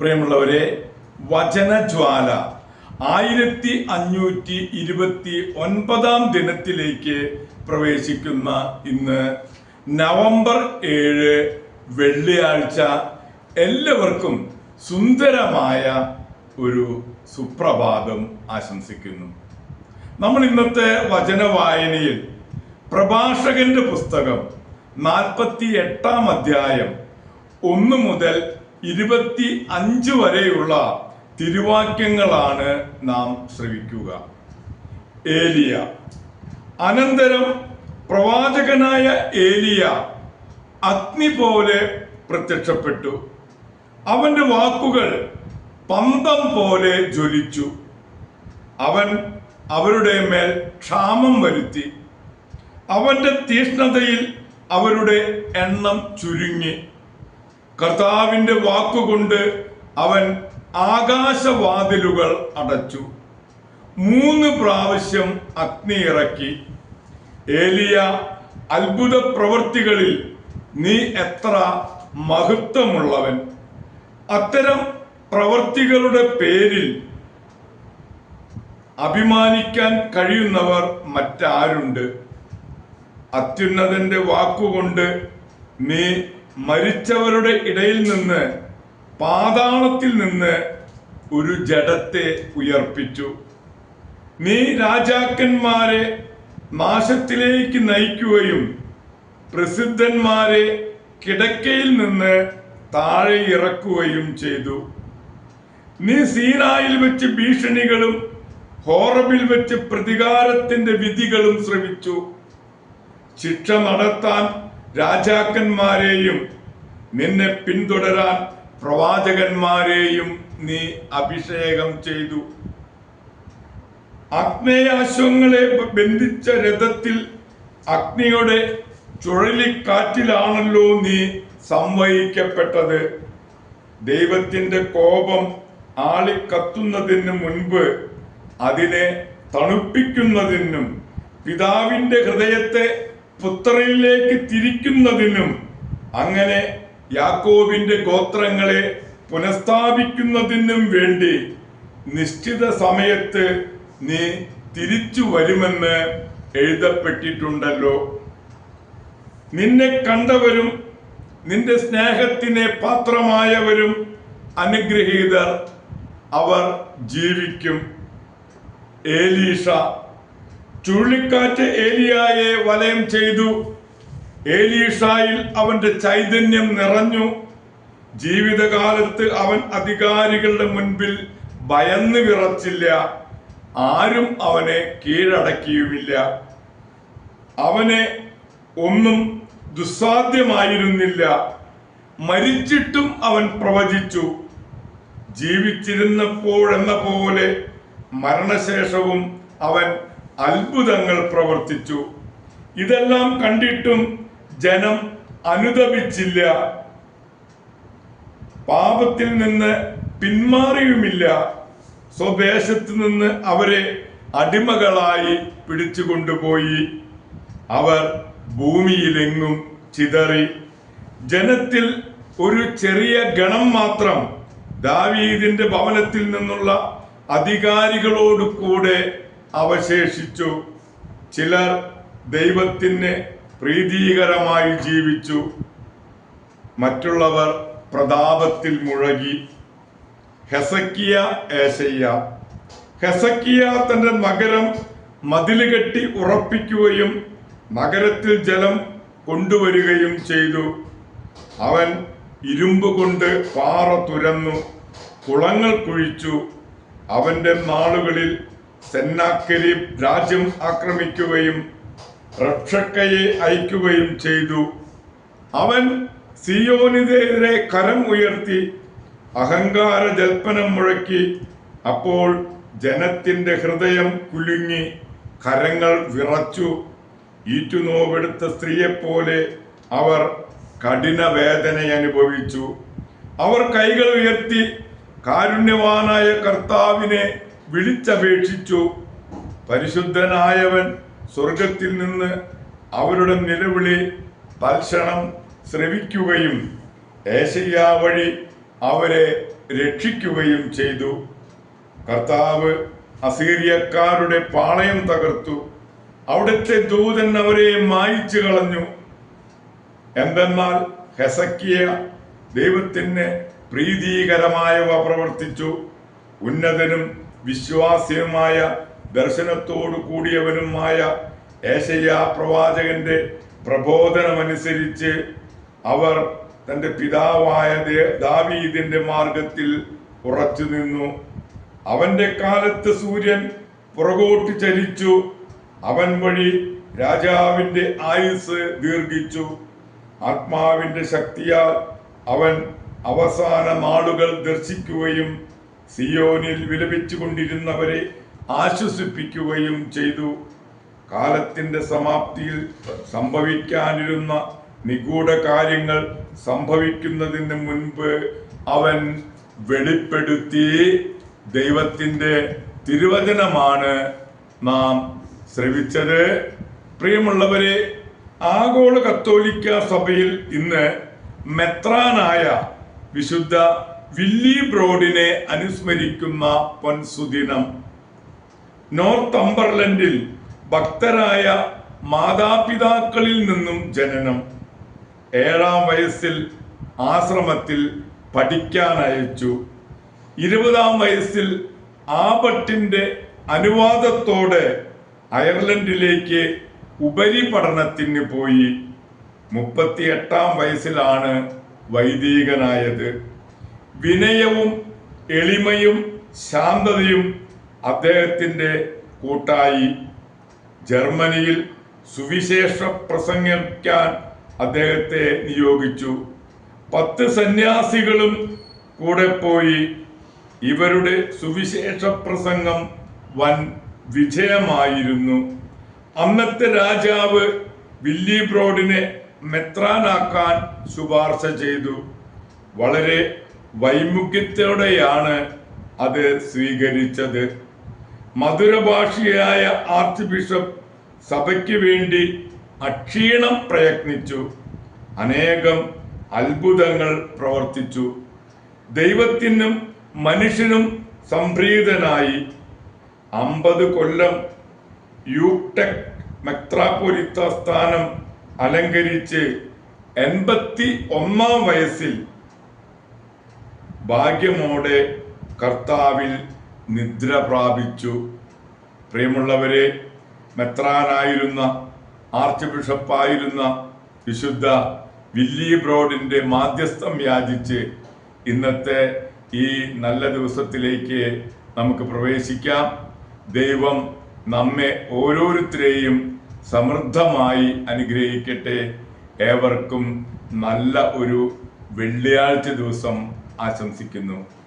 പ്രിയമുള്ളവരെ വചനജ്വാല ആയിരത്തി അഞ്ഞൂറ്റി ഇരുപത്തി ഒൻപതാം ദിനത്തിലേക്ക് പ്രവേശിക്കുന്ന ഇന്ന് നവംബർ ഏഴ് വെള്ളിയാഴ്ച എല്ലാവർക്കും സുന്ദരമായ ഒരു സുപ്രഭാതം ആശംസിക്കുന്നു. നമ്മൾ ഇന്നത്തെ വചന വായനയിൽ പ്രഭാഷകന്റെ പുസ്തകം നാൽപ്പത്തി എട്ടാം അധ്യായം ഒന്ന് മുതൽ ഇരുപത്തി അഞ്ച് വരെയുള്ള തിരുവാക്യങ്ങളാണ് നാം ശ്രവിക്കുക. ഏലിയ. അനന്തരം പ്രവാചകനായ ഏലിയ അഗ്നി പോലെ പ്രത്യക്ഷപ്പെട്ടു. അവന്റെ വാക്കുകൾ പന്തം പോലെ ജ്വലിച്ചു. അവൻ അവരുടെ മേൽ ക്ഷാമം വരുത്തി. അവന്റെ തീഷ്ണതയിൽ അവരുടെ എണ്ണം ചുരുങ്ങി. കർത്താവിന്റെ വാക്കുകൊണ്ട് അവൻ ആകാശവാതിലുകൾ അടച്ചു. മൂന്ന് പ്രാവശ്യം അഗ്നി ഇറക്കി. ഏലിയ അത്ഭുത പ്രവൃത്തികളിൽ നീ എത്ര മഹത്വമുള്ളവൻ. അത്തരം പ്രവൃത്തികളുടെ പേരിൽ അഭിമാനിക്കാൻ കഴിയുന്നവർ മറ്റാരുണ്ട്? അത്യുന്നതന്റെ വാക്കുകൊണ്ട് നീ മരിച്ചവരുടെ ഇടയിൽ നിന്ന് പാതാളത്തിൽ നിന്ന് ഒരു ജഡത്തെ ഉയർപ്പിച്ചു. നീ രാജാക്കന്മാരെ നാശത്തിലേക്ക് നയിക്കുകയും പ്രസിദ്ധന്മാരെ കിടക്കയിൽ നിന്ന് താഴെ ഇറക്കുകയും ചെയ്തു. നീ സീനായിൽ വെച്ച് ഭീഷണികളും ഹോറബിൽ വെച്ച് പ്രതികാരത്തിന്റെ വിധികളും ശ്രമിച്ചു ശിക്ഷ നടത്താൻ രാജാക്കന്മാരെയും നിന്നെ പിന്തുടരാൻ പ്രവാചകന്മാരെയും നീ അഭിഷേകം ചെയ്തു. അഗ്നേയാശ്വങ്ങളെ ബന്ധിച്ച രഥത്തിൽ അഗ്നിയുടെ ചുഴലിക്കാറ്റിലാണല്ലോ നീ സംവഹിക്കപ്പെട്ടത്. ദൈവത്തിന്റെ കോപം ആളിക്കത്തുന്നതിന് മുൻപ് അതിനെ തണുപ്പിക്കുന്നതിനും പിതാവിന്റെ ഹൃദയത്തെ പുത്രനിലേക്ക് തിരിക്കുന്നതിനും അങ്ങനെ യാക്കോബിന്റെ ഗോത്രങ്ങളെ പുനഃസ്ഥാപിക്കുന്നതിനും വേണ്ടി നിശ്ചിത സമയത്ത് നീ തിരിച്ചു വരുമെന്ന് എഴുതപ്പെട്ടിട്ടുണ്ടല്ലോ. നിന്നെ കണ്ടവരും നിന്റെ സ്നേഹത്തിന് പാത്രമായവരും അനുഗ്രഹീതർ അവർ ജീവിക്കും. ഏലീഷ ചുഴലിക്കാറ്റ് ഏലിയായെ വലയം ചെയ്തു. ഏലീഷായിൽ അവന്റെ ചൈതന്യം നിറഞ്ഞു. ജീവിതകാലത്ത് അവൻ അധികാരികളുടെ മുൻപിൽ ഭയന്ന് വിറച്ചില്ല. ആരും അവനെ കീഴടക്കിയുമില്ല. അവനെ ഒന്നും ദുസ്സാധ്യമായിരുന്നില്ല. മരിച്ചിട്ടും അവൻ പ്രവചിച്ചു. ജീവിച്ചിരുന്നപ്പോഴെന്ന പോലെ മരണശേഷവും അവൻ അത്ഭുതങ്ങൾ പ്രവർത്തിച്ചു. ഇതെല്ലാം കണ്ടിട്ടും ജനം അനുദപിച്ചില്ല. പാപത്തിൽ നിന്ന് പിന്മാറിയുമില്ല. സ്വദേശത്ത് നിന്ന് അവരെ അടിമകളായി പിടിച്ചുകൊണ്ടുപോയി. അവർ ഭൂമിയിലെങ്ങും ചിതറി. ജനത്തിൽ ഒരു ചെറിയ ഗണം മാത്രം ദാവീദിന്റെ ഭവനത്തിൽ നിന്നുള്ള അധികാരികളോട് കൂടെ അവശേഷിച്ചു. ചിലർ ദൈവത്തിന് പ്രീതികരമായി ജീവിച്ചു. മറ്റുള്ളവർ പ്രതാപത്തിൽ മുഴകി. ഹെസക്കിയ ഏശയ്യ. ഹെസക്കിയ തന്റെ നഗരം മതിൽ കെട്ടി ഉറപ്പിക്കുകയും നഗരത്തിൽ ജലം കൊണ്ടുവരികയും ചെയ്തു. അവൻ ഇരുമ്പ് കൊണ്ട് പാറ തുരന്നു കുളങ്ങൾ കുഴിച്ചു. അവന്റെ നാളുകളിൽ സെന്നാക്കരീബ് രാജ്യം ആക്രമിക്കുകയും റക്ഷക്കയെ അയക്കുകയും ചെയ്തു. അവൻ സിയോനിതെതിരെ കരം ഉയർത്തി അഹങ്കാര ജൽപ്പനം മുഴക്കി. അപ്പോൾ ജനത്തിന്റെ ഹൃദയം കുലുങ്ങി കരങ്ങൾ വിറച്ചു. ഈറ്റുനോവെടുത്ത സ്ത്രീയെപ്പോലെ അവർ കഠിന വേദന അനുഭവിച്ചു. അവർ കൈകൾ ഉയർത്തി കാരുണ്യവാനായ കർത്താവിനെ വിളിച്ചപേക്ഷിച്ചു. പരിശുദ്ധനായവൻ സ്വർഗത്തിൽ നിന്ന് അവരുടെ നിലവിളി തൽക്ഷണം ശ്രവിക്കുകയും ഏശയ്യ വഴി അവരെ രക്ഷിക്കുകയും ചെയ്തു. കർത്താവ് അസീറിയക്കാരുടെ പാളയം തകർത്തു. അവിടുത്തെ ദൂതൻ അവരെ മായിച്ചു കളഞ്ഞു. എന്തെന്നാൽ ഹെസക്കിയ ദൈവത്തിന് പ്രീതികരമായവ പ്രവർത്തിച്ചു. ഉന്നതനും വിശ്വാസ്യവുമായ ദർശനത്തോടു കൂടിയവനുമായ ഏശയ്യ പ്രവാചകന്റെ പ്രബോധനമനുസരിച്ച് അവർ തന്റെ പിതാവായ ദാവീദിന്റെ മാർഗത്തിൽ ഉറച്ചു നിന്നു. അവന്റെ കാലത്ത് സൂര്യൻ പുറകോട്ട് ചരിച്ചു അവൻ വഴി രാജാവിന്റെ ആയുസ് ദീർഘിച്ചു. ആത്മാവിന്റെ ശക്തിയാൽ അവൻ അവസാന നാളുകൾ ദർശിക്കുകയും സിയോനിൽ വിലപിച്ചുകൊണ്ടിരുന്നവരെ ആശ്വസിപ്പിക്കുകയും ചെയ്തു. കാലത്തിന്റെ സമാപ്തിയിൽ സംഭവിക്കാനിരുന്ന നിഗൂഢ കാര്യങ്ങൾ സംഭവിക്കുന്നതിന് മുൻപ് അവൻ വെളിപ്പെടുത്തി ദൈവത്തിന്റെ തിരുവചനമാണ് നാം ശ്രവിച്ചത്. പ്രിയമുള്ളവരെ ആഗോള കത്തോലിക്ക സഭയിൽ ഇന്ന് മെത്രാനായ വിശുദ്ധ വില്ലി ബ്രോഡിനെ അനുസ്മരിക്കുന്ന പൊൻസുദിനം. അമ്പർലൻഡിൽ ഭക്തരായ മാതാപിതാക്കളിൽ നിന്നും ജനനം. ഏഴാം വയസ്സിൽ ആശ്രമത്തിൽ പഠിക്കാൻ അയച്ചു. ഇരുപതാം വയസ്സിൽ ആബട്ടിന്റെ അനുവാദത്തോടെ അയർലൻഡിലേക്ക് ഉപരിപഠനത്തിന് പോയി. മുപ്പത്തിയെട്ടാം വയസ്സിലാണ് വൈദികനായത്. വിനയവും എളിമയും ശാന്തതയും അദ്ദേഹത്തിന്റെ കൂട്ടായി ജർമ്മനിയിൽ സുവിശേഷ പ്രസംഗിക്കാൻ അദ്ദേഹത്തെ നിയോഗിച്ചു. പത്ത് സന്യാസികളും കൂടെ പോയി ഇവരുടെ സുവിശേഷ പ്രസംഗം വൻ വിജയമായിരുന്നു. അന്നത്തെ രാജാവ് വില്ലി ബ്രോഡിനെ മെത്രാനാക്കാൻ ശുപാർശ ചെയ്തു. വളരെ വൈമുഖ്യത്തോടെയാണ് അത് സ്വീകരിച്ചത്. മധുരഭാഷിയായ ആർച്ച് ബിഷപ്പ് സഭയ്ക്ക് വേണ്ടി അക്ഷീണം പ്രയത്നിച്ചു. അനേകം അത്ഭുതങ്ങൾ പ്രവർത്തിച്ചു. ദൈവത്തിനും മനുഷ്യനും സംപ്രീതനായി. അമ്പത് കൊല്ലം യൂടെക് മെത്രാപ്പൊലിത്ത സ്ഥാനം അലങ്കരിച്ച് എൺപത്തി ഒന്നാം വയസ്സിൽ ഭാഗ്യമോടെ കർത്താവിൽ നിദ്ര പ്രാപിച്ചു. പ്രിയമുള്ളവരെ മെത്രാനായിരുന്ന ആർച്ച് ബിഷപ്പായിരുന്ന വിശുദ്ധ വില്ലി ബ്രോഡിന്റെ മാധ്യസ്ഥം യാചിച്ച് ഇന്നത്തെ ഈ നല്ല ദിവസത്തിലേക്ക് നമുക്ക് പ്രവേശിക്കാം. ദൈവം നമ്മെ ഓരോരുത്തരെയും സമൃദ്ധമായി അനുഗ്രഹിക്കട്ടെ. ഏവർക്കും നല്ല ഒരു വെള്ളിയാഴ്ച ദിവസം ആശംസിക്കുന്നു.